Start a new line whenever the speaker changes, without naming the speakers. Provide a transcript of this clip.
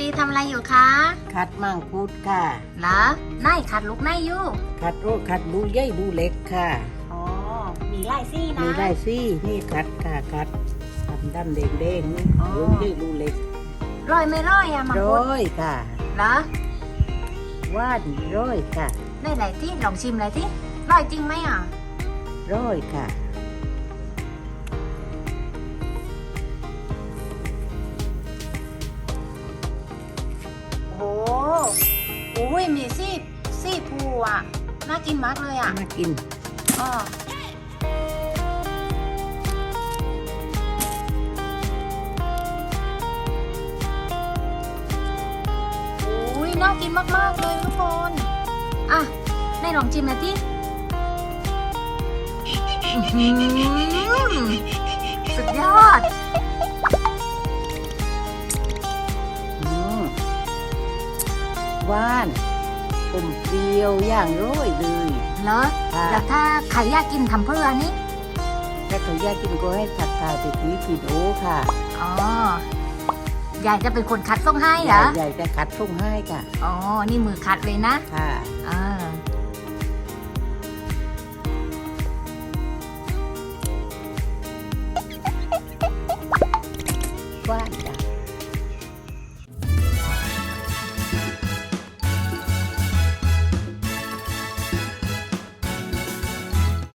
ตีทำอะไรอยู่คะ
คัดมังคุดค่ะ
เหรอไหนขัดลูกไหนอยู่
คัดโรคคัดดูใหญ่ดูเล็กค่ะ
อ๋อมีลายซี่นะ
มีได้ซี่นี่คัดค่ะคัดทำดำแดงแดงๆนี่
อ๋อ
ดูใหญ่ดูเล็ก
ร้อยไม่ร้อยอะมังคุ
ร้
ด
อยค่ะ
เหรอ
ว่านร้อยค่ะ
ได้หลายที่ลองชิมหลายที่ร้อยจริงไหมอะ
ร้อยค่ะ
อ้ยมีซี่ซี่ภูอะ น่ากินมากเลยอะ
มากิน
อ๋อโอ้ยน่ากินมาก ๆ เลยทุกคน อะได้ลองชิมหน่อยที่สุดยอด
ว่านต้มเปรี้ยวอย่างร้อยเลย
เหรอ
ค่ะ
แล้วถ้าใครอยากกินทำเพื่อนี่
ถ้าเขาอยากกินก็ให้ทักทายไปที่ฟีโอค่ะ
อ๋อยายจะเป็นคนคัดส่งให้เหรอ
ใหญ่จะคัดส่งให้ค่ะ
อ๋อนี่มือคัดเลยนะ
ค่ะ
อ่า
ว่าน